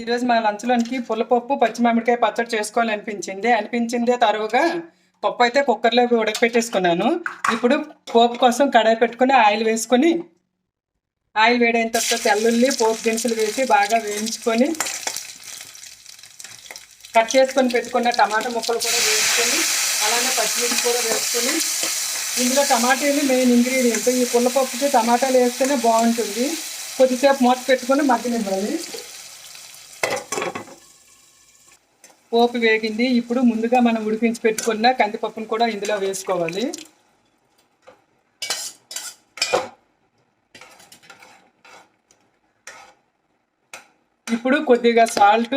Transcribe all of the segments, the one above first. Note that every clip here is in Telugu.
ఈరోజు మా లంచ్లోనికి పుల్లపప్పు పచ్చి మామిడికాయ పచ్చడి చేసుకోవాలనిపించింది. అనిపించిందే తరువుగా పప్పు అయితే కుక్కర్లో ఉడకపెట్టేసుకున్నాను. ఇప్పుడు పోపు కోసం కడాయి పెట్టుకుని ఆయిల్ వేసుకొని ఆయిల్ వేడైన తర్వాత తెల్లుల్లి పోపు దినుసులు వేసి బాగా వేయించుకొని కట్ చేసుకొని పెట్టుకున్న టమాటా ముక్కలు కూడా వేసుకొని అలానే పచ్చిమిర్చి కూడా వేసుకొని ఇందులో టమాటాలు మెయిన్ ఇంగ్రీడియంట్. ఈ పుల్లపప్పుకి టమాటాలు వేస్తేనే బాగుంటుంది. కొద్దిసేపు మూత పెట్టుకొని మగ్గనివ్వాలి. పోపు వేగింది. ఇప్పుడు ముందుగా మనం ఉడికించి పెట్టుకున్న కందిపప్పును కూడా ఇందులో వేసుకోవాలి. ఇప్పుడు కొద్దిగా సాల్ట్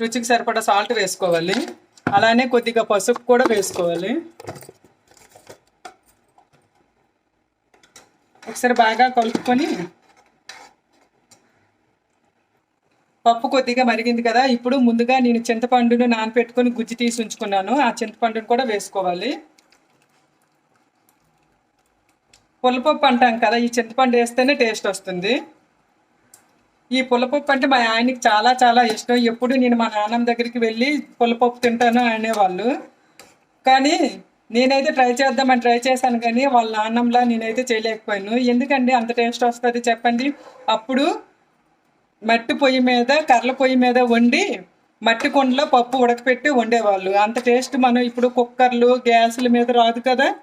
రుచికి సరిపడా సాల్ట్ వేసుకోవాలి. అలానే కొద్దిగా పసుపు కూడా వేసుకోవాలి. ఒకసారి బాగా కలుపుకొని పప్పు కొద్దిగా మరిగింది కదా ఇప్పుడు ముందుగా నేను చింతపండును నానపెట్టుకొని గుజ్జు తీసి ఉంచుకున్నాను. ఆ చింతపండును కూడా వేసుకోవాలి. పుల్లపప్పు అంటాం కదా ఈ చింతపండు వేస్తేనే టేస్ట్ వస్తుంది. ఈ పుల్లపప్పు అంటే మా ఆయనకి చాలా చాలా ఇష్టం. ఎప్పుడు నేను మా నాన్నమ్మ దగ్గరికి వెళ్ళి పుల్లపప్పు తింటాను అనేవాళ్ళు. కానీ నేనైతే ట్రై చేద్దామని ట్రై చేశాను కానీ వాళ్ళ నాన్నమ్మలా నేనైతే చేయలేకపోయాను. ఎందుకండి అంత టేస్ట్ వస్తుంది చెప్పండి? అప్పుడు మట్టి పొయ్యి మీద కర్రల పొయ్యి మీద వండి మట్టి కుండలో పప్పు ఉడకపెట్టి వండేవాళ్ళు. అంత టేస్ట్ మనం ఇప్పుడు కుక్కర్లు గ్యాసుల మీద రాదు కదా.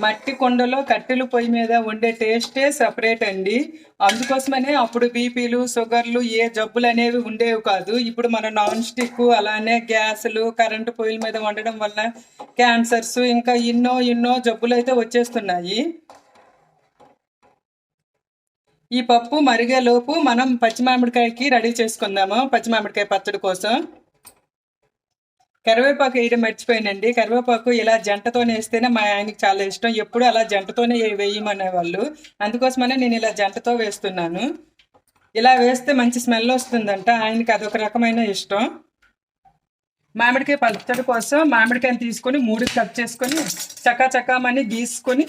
మట్టి కుండలో కట్టెల పొయ్యి మీద వండే టేస్టే సపరేట్ అండి. అందుకోసమనే అప్పుడు బీపీలు షుగర్లు ఏ జబ్బులు అనేవి ఉండేవి కాదు. ఇప్పుడు మన నాన్ స్టిక్ అలానే గ్యాసులు కరెంటు పొయ్యిల మీద వండడం వల్ల క్యాన్సర్స్ ఇంకా ఎన్నో ఎన్నో జబ్బులు అయితే వచ్చేస్తున్నాయి. ఈ పప్పు మరిగేలోపు మనం పచ్చి మామిడికాయకి రెడీ చేసుకుందాము. పచ్చి మామిడికాయ పచ్చడి కోసం. కరివేపాకు వేయడం మర్చిపోయానండి. కరివేపాకు ఇలా జంటతోనే వేస్తేనే మా ఆయనకి చాలా ఇష్టం. ఎప్పుడు అలా జంటతోనే వేయమనే వాళ్ళు అందుకోసమనే నేను ఇలా జంటతో వేస్తున్నాను. ఇలా వేస్తే మంచి స్మెల్ వస్తుందంట. ఆయనకి అదొక రకమైన ఇష్టం. మామిడికాయ పచ్చడి కోసం మామిడికాయని తీసుకొని మూడు కట్ చేసుకొని చకా చకామని గీసుకొని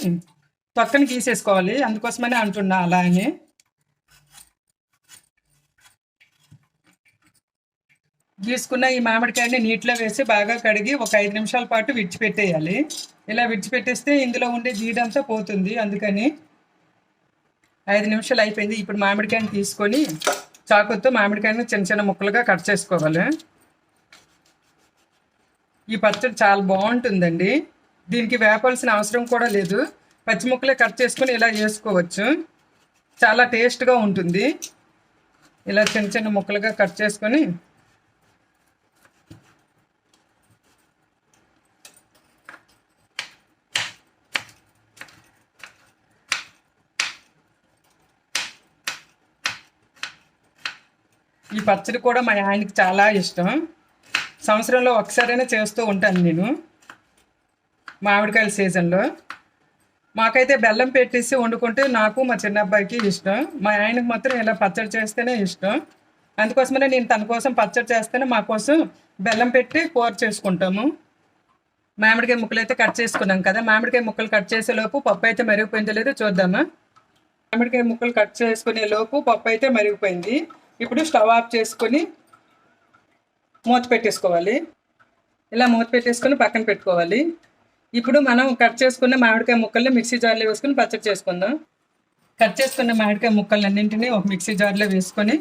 తొక్కని గీసేసుకోవాలి. అందుకోసమనే అంటున్నా అలా అని. గీసుకున్న ఈ మామిడికాయని నీటిలో వేసి బాగా కడిగి ఒక ఐదు నిమిషాల పాటు విడిచిపెట్టేయాలి. ఇలా విడిచిపెట్టేస్తే ఇందులో ఉండే జీడంతా పోతుంది. అందుకని ఐదు నిమిషాలు అయిపోయింది. ఇప్పుడు మామిడికాయని తీసుకొని చాకుతో మామిడికాయని చిన్న చిన్న ముక్కలుగా కట్ చేసుకోవాలి. ఈ పచ్చడి చాలా బాగుంటుందండి. దీనికి వేపాల్సిన అవసరం కూడా లేదు. పచ్చి ముక్కలే కట్ చేసుకొని ఇలా చేసుకోవచ్చు చాలా టేస్ట్గా ఉంటుంది. ఇలా చిన్న చిన్న ముక్కలుగా కట్ చేసుకొని ఈ పచ్చడి కూడా మా ఆయనకి చాలా ఇష్టం. సంవత్సరంలో ఒకసారైనా చేస్తూ ఉంటాను నేను మామిడికాయల సీజన్లో. మాకైతే బెల్లం పెట్టేసి వండుకుంటే నాకు మా చిన్న అబ్బాయికి ఇష్టం. మా ఆయనకు మాత్రం ఇలా పచ్చడి చేస్తేనే ఇష్టం. అందుకోసమనే నేను తన కోసం పచ్చడి చేస్తేనే మా కోసం బెల్లం పెట్టి కూర చేసుకుంటాము. మామిడికాయ ముక్కలు అయితే కట్ చేసుకున్నాం కదా మామిడికాయ ముక్కలు కట్ చేసే లోపు పప్పు అయితే మరిగిపోయిందో లేదో చూద్దామా? మామిడికాయ ముక్కలు కట్ చేసుకునే లోపు పప్పు అయితే మరిగిపోయింది. ఇప్పుడు స్టవ్ ఆఫ్ చేసుకొని మూత పెట్టేసుకోవాలి. ఇలా మూత పెట్టేసుకొని పక్కన పెట్టుకోవాలి. ఇప్పుడు మనం కట్ చేసుకున్న మామిడికాయ ముక్కల్ని మిక్సీ జార్లో వేసుకొని పచ్చడి చేసుకుందాం. కట్ చేసుకున్న మామిడికాయ ముక్కలన్నింటినీ ఒక మిక్సీ జార్లో వేసుకొని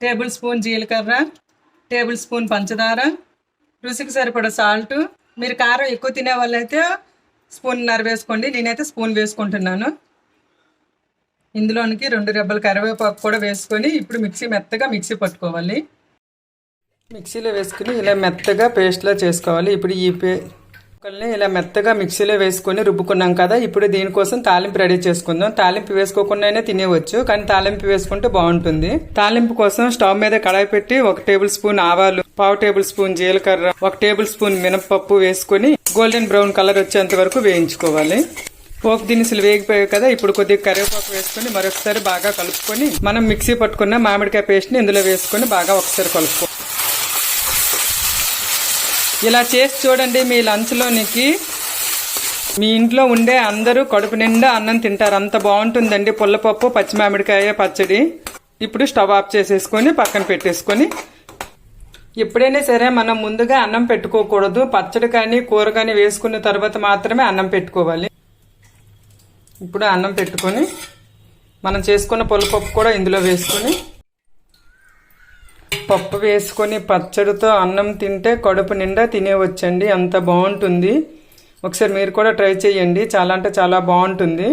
టేబుల్ స్పూన్ జీలకర్ర టేబుల్ స్పూన్ పంచదార రుచికి సరిపడ సాల్ట్. మీరు కారం ఎక్కువ తినే వాళ్ళైతే స్పూన్నర వేసుకోండి. నేనైతే స్పూన్ వేసుకుంటున్నాను. ఇందులోనికి రెండు రెబ్బల కరివేపాకు కూడా వేసుకొని ఇప్పుడు మిక్సీ మెత్తగా మిక్సీ పట్టుకోవాలి. మిక్సీలో వేసుకుని ఇలా మెత్తగా పేస్ట్లా చేసుకోవాలి. ఇప్పుడు ఈ పే ముక్కల్ని ఇలా మెత్తగా మిక్సీలో వేసుకొని రుబ్బుకున్నాం కదా ఇప్పుడు దీనికోసం తాలింపు రెడీ చేసుకుందాం. తాలింపు వేసుకోకుండానే తినేవచ్చు కానీ తాలింపు వేసుకుంటే బాగుంటుంది. తాలింపు కోసం స్టవ్ మీద కడాయి పెట్టి ఒక టేబుల్ స్పూన్ ఆవాలు పావు టేబుల్ స్పూన్ జీలకర్ర ఒక టేబుల్ స్పూన్ మినపప్పు వేసుకొని గోల్డెన్ బ్రౌన్ కలర్ వచ్చేంత వరకు వేయించుకోవాలి. పోపు దినుసులు వేగిపోయాయి కదా ఇప్పుడు కొద్దిగా కరివేపాకు వేసుకొని మరొకసారి బాగా కలుపుకొని మనం మిక్సీ పట్టుకున్న మామిడికాయ పేస్ట్ని ఇందులో వేసుకొని బాగా ఒకసారి కలుపుకో. ఇలా చేసి చూడండి మీ లంచ్లోనికి. మీ ఇంట్లో ఉండే అందరూ కడుపు నిండా అన్నం తింటారు. అంత బాగుంటుందండి పుల్లపప్పు పచ్చి మామిడికాయ పచ్చడి. ఇప్పుడు స్టవ్ ఆఫ్ చేసేసుకొని పక్కన పెట్టేసుకొని. ఎప్పుడైనా సరే మనం ముందుగా అన్నం పెట్టుకోకూడదు. పచ్చడి కానీ కూర కానీ వేసుకున్న తర్వాత మాత్రమే అన్నం పెట్టుకోవాలి. ఇప్పుడు అన్నం పెట్టుకొని మనం చేసుకున్న పుల్లపప్పు కూడా ఇందులో వేసుకొని పప్పు వేసుకొని పచ్చడితో అన్నం తింటే కడుపు నిండా తినేవచ్చండి. అంత బాగుంటుంది. ఒకసారి మీరు కూడా ట్రై చేయండి. చాలా అంటే చాలా బాగుంటుంది.